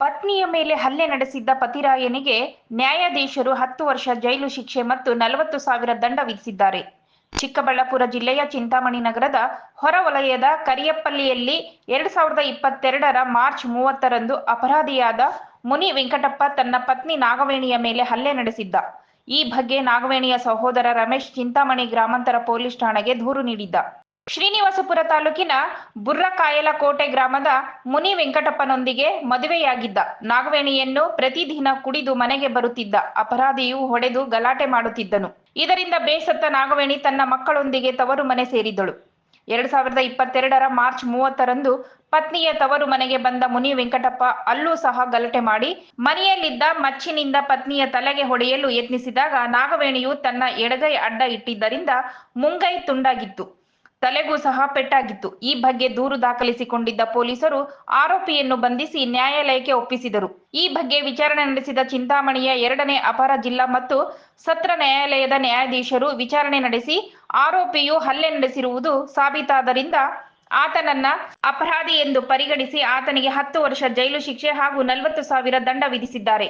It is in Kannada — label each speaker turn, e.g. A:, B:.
A: ಪತ್ನಿಯ ಮೇಲೆ ಹಲ್ಲೆ ನಡೆಸಿದ್ದ ಪತಿರಾಯನಿಗೆ ನ್ಯಾಯಾಧೀಶರು ಹತ್ತು ವರ್ಷ ಜೈಲು ಶಿಕ್ಷೆ ಮತ್ತು ನಲವತ್ತು ಸಾವಿರ ದಂಡ ವಿಧಿಸಿದ್ದಾರೆ. ಚಿಕ್ಕಬಳ್ಳಾಪುರ ಜಿಲ್ಲೆಯ ಚಿಂತಾಮಣಿ ನಗರದ ಹೊರವಲಯದ ಕರಿಯಪ್ಪಲ್ಲಿಯಲ್ಲಿ ಎರಡ್ ಸಾವಿರದ ಇಪ್ಪತ್ತೆರಡರ ಮಾರ್ಚ್ ಮೂವತ್ತರಂದು ಅಪರಾಧಿಯಾದ ಮುನಿ ವೆಂಕಟಪ್ಪ ತನ್ನ ಪತ್ನಿ ನಾಗವೇಣಿಯ ಮೇಲೆ ಹಲ್ಲೆ ನಡೆಸಿದ್ದ. ಈ ಬಗ್ಗೆ ನಾಗವೇಣಿಯ ಸಹೋದರ ರಮೇಶ್ ಚಿಂತಾಮಣಿ ಗ್ರಾಮಾಂತರ ಪೊಲೀಸ್ ಠಾಣೆಗೆ ದೂರು ನೀಡಿದ್ದ. ಶ್ರೀನಿವಾಸಪುರ ತಾಲೂಕಿನ ಬುರ್ರಕಾಯಲಕೋಟೆ ಗ್ರಾಮದ ಮುನಿ ವೆಂಕಟಪ್ಪನೊಂದಿಗೆ ಮದುವೆಯಾಗಿದ್ದ ನಾಗವೇಣಿಯನ್ನು ಪ್ರತಿದಿನ ಕುಡಿದು ಮನೆಗೆ ಬರುತ್ತಿದ್ದ ಅಪರಾಧಿಯು ಹೊಡೆದು ಗಲಾಟೆ ಮಾಡುತ್ತಿದ್ದನು. ಇದರಿಂದ ಬೇಸತ್ತ ನಾಗವೇಣಿ ತನ್ನ ಮಕ್ಕಳೊಂದಿಗೆ ತವರು ಮನೆ ಸೇರಿದ್ದಳು. ಎರಡ್ ಸಾವಿರದ ಇಪ್ಪತ್ತೆರಡರ ಮಾರ್ಚ್ ಮೂವತ್ತರಂದು ಪತ್ನಿಯ ತವರು ಮನೆಗೆ ಬಂದ ಮುನಿ ವೆಂಕಟಪ್ಪ ಅಲ್ಲೂ ಸಹ ಗಲಾಟೆ ಮಾಡಿ ಮನೆಯಲ್ಲಿದ್ದ ಮಚ್ಚಿನಿಂದ ಪತ್ನಿಯ ತಲೆಗೆ ಹೊಡೆಯಲು ಯತ್ನಿಸಿದಾಗ ನಾಗವೇಣಿಯು ತನ್ನ ಎಡಗೈ ಅಡ್ಡ ಇಟ್ಟಿದ್ದರಿಂದ ಮುಂಗೈ ತುಂಡಾಗಿತ್ತು. ತಲೆಗೂ ಸಹ ಪೆಟ್ಟಾಗಿತ್ತು. ಈ ಬಗ್ಗೆ ದೂರು ದಾಖಲಿಸಿಕೊಂಡಿದ್ದ ಪೊಲೀಸರು ಆರೋಪಿಯನ್ನು ಬಂಧಿಸಿ ನ್ಯಾಯಾಲಯಕ್ಕೆ ಒಪ್ಪಿಸಿದರು. ಈ ಬಗ್ಗೆ ವಿಚಾರಣೆ ನಡೆಸಿದ ಚಿಂತಾಮಣಿಯ ಎರಡನೇ ಅಪರ ಜಿಲ್ಲಾ ಮತ್ತು ಸತ್ರ ನ್ಯಾಯಾಲಯದ ನ್ಯಾಯಾಧೀಶರು ವಿಚಾರಣೆ ನಡೆಸಿ ಆರೋಪಿಯು ಹಲ್ಲೆ ನಡೆಸಿರುವುದು ಸಾಬೀತಾದರಿಂದ ಆತನನ್ನ ಅಪರಾಧಿ ಎಂದು ಪರಿಗಣಿಸಿ ಆತನಿಗೆ ಹತ್ತು ವರ್ಷ ಜೈಲು ಶಿಕ್ಷೆ ಹಾಗೂ ನಲವತ್ತು ಸಾವಿರ ದಂಡ ವಿಧಿಸಿದ್ದಾರೆ.